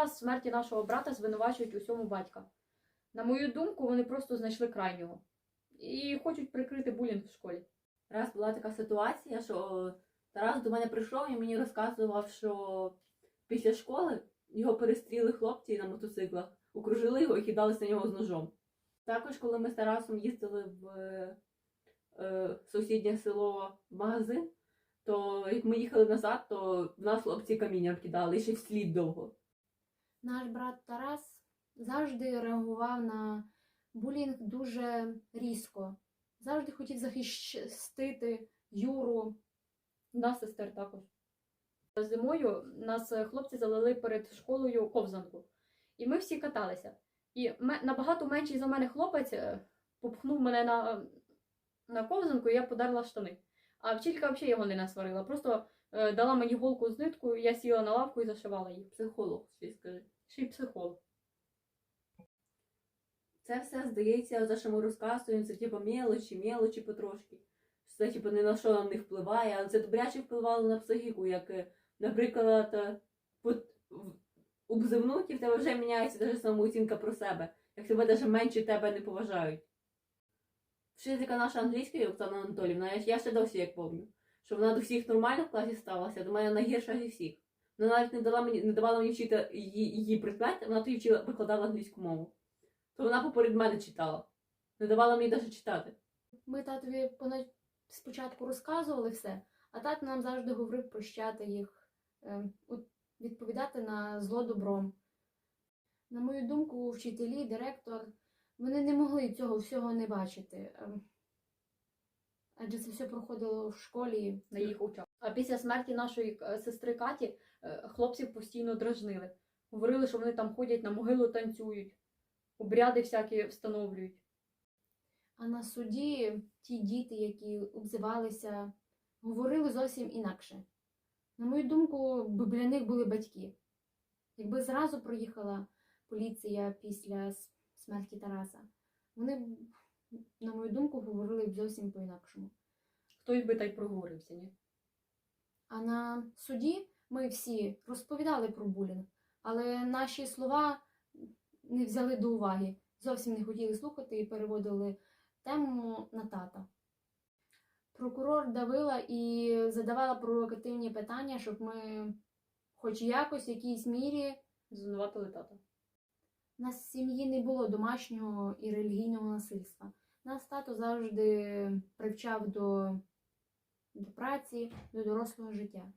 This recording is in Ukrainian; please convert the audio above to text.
зараз смерті нашого брата звинувачують усьому батька. На мою думку, вони просто знайшли крайнього і хочуть прикрити булінг в школі. Раз була така ситуація, що Тарас до мене прийшов і мені розказував, що після школи його перестріли хлопці на мотоциклах, окружили його і кидалися на нього з ножом. Також, коли ми з Тарасом їздили в е, сусіднє село в магазин, то як ми їхали назад, то в нас хлопці камінням кидали і ще вслід довго. Наш брат Тарас завжди реагував на булінг дуже різко. Завжди хотів захистити Юру. Нас сестер також. Зимою нас е, хлопці залили перед школою ковзанку. І ми всі каталися. І набагато менший за мене хлопець е, попхнув мене на, на ковзанку, і я подерла штани. А вчителька взагалі його не насварила. Просто е, дала мені голку з ниткою, я сіла на лавку і зашивала їх. Психолог, ще скажи. Ще й психолог. Це все здається, за що ми розказуємо, це типу мелочі, мелочі потрошки. Це типу ні на що нам не впливає, але це добряче впливало на психіку, як, е, наприклад, е, в- в тебе вже міняється навіть самооцінка про себе, як тебе навіть менше тебе не поважають. Вчителька наша англійської Оксана Анатолівна, я, ще досі як помню, що вона до всіх нормально в класі ставилася, до мене найгірша зі всіх. Вона навіть не дала мені не давала мені вчити її, її предмет, вона тоді вчила, викладала англійську мову. То вона поперед мене читала. Не давала мені навіть читати. Ми татові спочатку розказували все, а тато нам завжди говорив прощати їх, е, відповідати на зло добром. На мою думку, вчителі, директор, вони не могли цього всього не бачити. е, Адже це все проходило в школі. на їх очах. А після смерті нашої е, сестри Каті е, хлопців постійно дражнили. Говорили, що вони там ходять на могилу, танцюють, обряди всякі встановлюють. А на суді ті діти, які обзивалися, говорили зовсім інакше. На мою думку, біля них були батьки. Якби зразу проїхала поліція після смерті Тараса, вони, на мою думку, говорили б зовсім по-інакшому. Хтось би та й проговорився, ні? А на суді ми всі розповідали про булінг, але наші слова не взяли до уваги, зовсім не хотіли слухати і переводили тему на тата. Прокурор давила і задавала провокативні питання, щоб ми, хоч якось, в якійсь мірі, Звинуватили тата. Нас в сім'ї не було домашнього і релігійного насильства. Нас тато завжди привчав до, до праці, до дорослого життя.